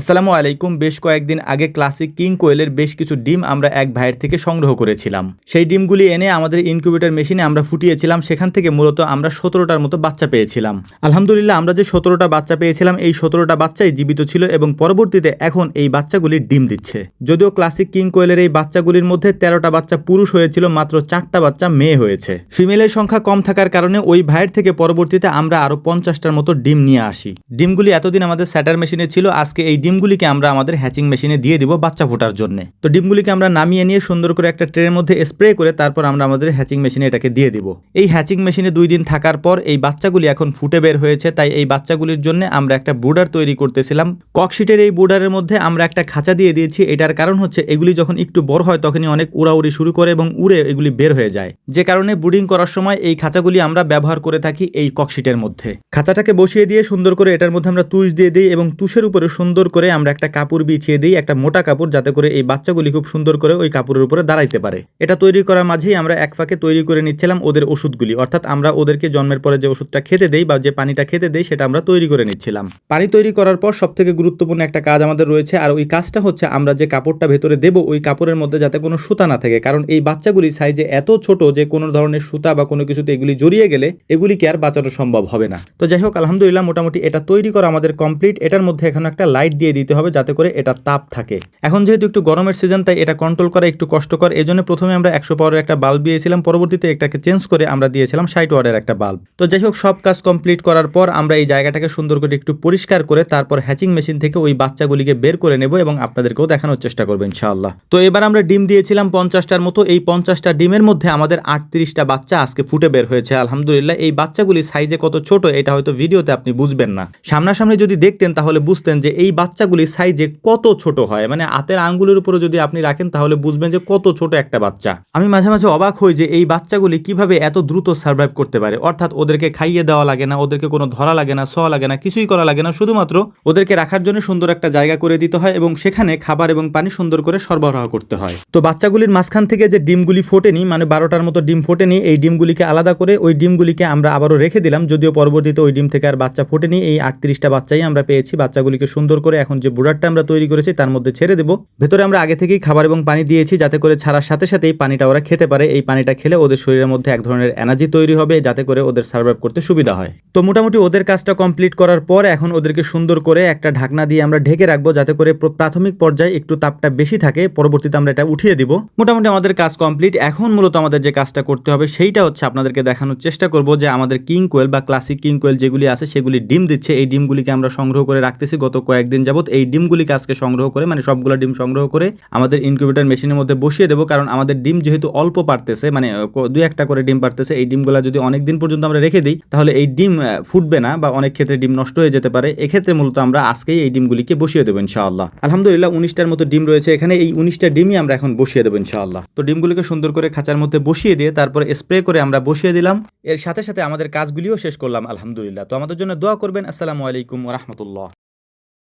আসসালামু আলাইকুম। বেশ কয়েকদিন আগে ক্লাসিক কিং কোয়েলের বেশ কিছু ডিম আমরা এক ভাইয়ের থেকে সংগ্রহ করেছিলাম। সেই ডিমগুলি এনে আমাদের ইনকিউবেটর মেশিনে আমরা ফুটিয়েছিলাম। সেখান থেকে মূলত আমরা সতেরোটার মতো বাচ্চা পেয়েছিলাম। আলহামদুলিল্লাহ, আমরা যে সতেরোটা বাচ্চা পেয়েছিলাম, এই সতেরোটা বাচ্চাই জীবিত ছিল এবং পরবর্তীতে এখন এই বাচ্চাগুলি ডিম দিচ্ছে। যদিও ক্লাসিক কিং কোয়েলের এই বাচ্চাগুলির মধ্যে তেরোটা বাচ্চা পুরুষ হয়েছিল, মাত্র চারটা বাচ্চা মেয়ে হয়েছে। ফিমেলের সংখ্যা কম থাকার কারণে ওই ভাইয়ের থেকে পরবর্তীতে আমরা আরও পঞ্চাশটার মতো ডিম নিয়ে আসি। ডিমগুলি এতদিন আমাদের স্যাটার মেশিনে ছিল, আজকে এই ডিমগুলিকে আমরা আমাদের হ্যাচিং মেশিনে দিয়ে দিব বাচ্চা ফোটার জন্য। তো ডিমগুলিকে আমরা নামিয়ে নিয়ে সুন্দর করে একটা ট্রের মধ্যে স্প্রে করে তারপর আমরা আমাদের হ্যাচিং মেশিনে এটাকে দিয়ে দিব। এই হ্যাচিং মেশিনে দুই দিন থাকার পর এই বাচ্চাগুলি এখন ফুটে বের হয়েছে, তাই এই বাচ্চাগুলির জন্য আমরা একটা বুডার তৈরি করতেছিলাম। ককশিটের এই বুডারের মধ্যে আমরা একটা খাঁচা দিয়ে দিয়েছি, এটার কারণ হচ্ছে এগুলি যখন একটু বড় হয় তখনই অনেক উড়াউড়ি শুরু করে এবং উড়ে এগুলি বের হয়ে যায়। যে কারণে বুডিং করার সময় এই খাঁচাগুলি আমরা ব্যবহার করে থাকি এই ককশিটের মধ্যে। খাঁচাটাকে বসিয়ে দিয়ে সুন্দর করে এটার মধ্যে আমরা তুষ দিয়ে দিই এবং তুষের উপরে সুন্দর করে আমরা একটা কাপড় বিছিয়ে দিই, একটা মোটা কাপড়, যাতে করে এই বাচ্চাগুলি খুব সুন্দর করে ওই কাপড়ের উপরে দাঁড়াইতে পারে। এটা তৈরি করার মাঝেই আমরা এক ফাঁকে তৈরি করে নিচ্ছিলাম ওদের ওষুধগুলি। অর্থাৎ আমরা ওদেরকে জন্মের পরে যে ওষুধটা খেতে দেই বা যে পানিটা খেতে দেই, সেটা আমরা তৈরি করে নিচ্ছিলাম। পানি তৈরি করার পর সব থেকে গুরুত্বপূর্ণ একটা কাজ আমাদের রয়েছে, আর ওই কাজটা হচ্ছে আমরা যে কাপড়টা ভেতরে দেবো, ওই কাপড়ের মধ্যে যাতে কোনো সুতা না থাকে। কারণ এই বাচ্চাগুলি সাইজে এত ছোট যে কোনো ধরনের সুতা বা কোনো কিছুতে এগুলি জড়িয়ে গেলে এগুলিকে আর বাঁচানো সম্ভব হবে না। তো যাই হোক, আলহামদুলিল্লাহ, মোটামুটি এটা তৈরি করা আমাদের কমপ্লিট এটার মধ্যে এখন একটা লাইট দিয়ে দিতে হবে যাতে করে এটা তাপ থাকে। এখন যেহেতু একটু গরমের সিজন তাই এটা কন্ট্রোল করা একটু কষ্টকর। এই জন্য প্রথমে আমরা একশো পাওয়ারের একটা বাল্ব দিয়েছিলাম, পরবর্তীতে এটাকে চেঞ্জ করে আমরা দিয়েছিলাম ষাট ওয়ার্ডের একটা বাল্ব তো যাই হোক, সব কাজ কমপ্লিট করার পর আমরা এই জায়গাটাকে সুন্দর করে একটু পরিষ্কার করে তারপর হ্যাচিং মেশিন থেকে ওই বাচ্চাগুলিকে বের করে নেব এবং আপনাদেরকেও দেখানোর চেষ্টা করব ইনশাআল্লাহ। তো এবার আমরা ডিম দিয়েছিলাম পঞ্চাশটার মতো। এই পঞ্চাশটা ডিমের মধ্যে আমাদের আটত্রিশটা বাচ্চা আজকে ফুটে বের হয়েছে, আলহামদুলিল্লাহ। এই বাচ্চাগুলি সাইজে কত ছোট, এটা হয়তো ভিডিওতে আপনি বুঝবেন না। সামনাসামনি যদি দেখতেন, তাহলে বুঝতেন যে এই বাচ্চাগুলি সাইজে কত ছোট হয়? মানে হাতের আঙ্গুলের উপরে যদি আপনি রাখেন, তাহলে বুঝবেন যে কত ছোট একটা বাচ্চা। আমি মাঝে মাঝে অবাক হই যে এই বাচ্চাগুলি কীভাবে এত দ্রুত সার্ভাইভ করতে পারে। অর্থাৎ ওদেরকে খাইয়ে দেওয়া লাগে না, ওদেরকে কোনো ধরা লাগে না, শোয়া লাগে না, কিছুই করা লাগে না। শুধুমাত্র ওদেরকে রাখার জন্য সুন্দর একটা জায়গা করে দিতে হয় এবং সেখানে খাবার এবং পানি সুন্দর করে সরবরাহ করতে হয়। তো বাচ্চাগুলির মাঝখান থেকে যে ডিমগুলি ফোটেনি মানে বারোটার মতো ডিম ফোটেনি, এই ডিমগুলিকে আলাদা করে ওই ডিমগুলিকে আমরা আবারও রেখে দিলাম। যদিও পরবর্তীতে ওই ডিম থেকে আর বাচ্চা ফোটেনি, এই আটত্রিশটা বাচ্চাই আমরা পেয়েছি। বাচ্চাগুলিকে সুন্দর করে এখন যে বুড়ারটা আমরা তৈরি করেছি তার মধ্যে ছেড়ে দেবো। ভেতরে আমরা আগে থেকেই খাবার এবং পানি দিয়েছি যাতে করে ছাড়ার সাথে সাথেই পানিটা ওরা খেতে পারে। এই পানিটা খেলে ওদের শরীরের মধ্যে এক ধরনের এনার্জি তৈরি হবে যাতে করে ওদের সার্ভাইভ করতে সুবিধা হয়। তো মোটামুটি ওদের কাজটা কমপ্লিট করার পর এখন ওদেরকে সুন্দর করে একটা ঢাকনা দিয়ে আমরা ঢেকে রাখব যাতে করে প্রাথমিক পর্যায়ে একটু তাপটা বেশি থাকে। পরবর্তীতে আমরা এটা উঠিয়ে দিব। মোটামুটি আমাদের কাজ কমপ্লিট এখন মূলত আমাদের যে কাজটা করতে হবে সেইটা হচ্ছে আপনাদেরকে দেখানোর চেষ্টা করব যে আমাদের কিং কোয়েল বা ক্লাসিক কিং কোয়েল যেগুলি আছে সেগুলি ডিম দিচ্ছে। এই ডিমগুলিকে আমরা সংগ্রহ করে রাখতেছি। গত কয়েকদিন যাবত এই ডিমগুলিকে আজকে সংগ্রহ করে মানে সবগুলো ডিম সংগ্রহ করে আমাদের ইনকিউবেটর মেশিনের মধ্যে বসিয়ে দেবো। কারণ আমাদের ডিম যেহেতু অল্প পারতেছে মানে দুই একটা করে ডিম পারতেছে, এই ডিমগুলো যদি অনেক দিন পর্যন্ত আমরা রেখে দিই, তাহলে এই ডিম ফুটবে না বা অনেক ক্ষেত্রে ডিম নষ্ট হয়ে যেতে পারে। এক্ষেত্রে মূলত আমরা আজকেই এই ডিমগুলিকে বসিয়ে দেবো ইনশাআল্লাহ। আলহামদুলিল্লাহ, উনিশটার মতো ডিম রয়েছে এখানে। এই উনিশটা ডিমই আমরা এখন বসিয়ে দেবো ইনশাআল্লাহ। তো ডিমগুলিকে সুন্দর করে খাঁচার মধ্যে বসিয়ে দিয়ে তারপরে স্প্রে করে আমরা বসিয়ে দিলাম। এর সাথে সাথে আমাদের কাজগুলিও শেষ করলাম, আলহামদুলিল্লাহ। তো আমাদের জন্য দোয়া করবেন। আসসালামু আলাইকুম রহমতুল্লাহ।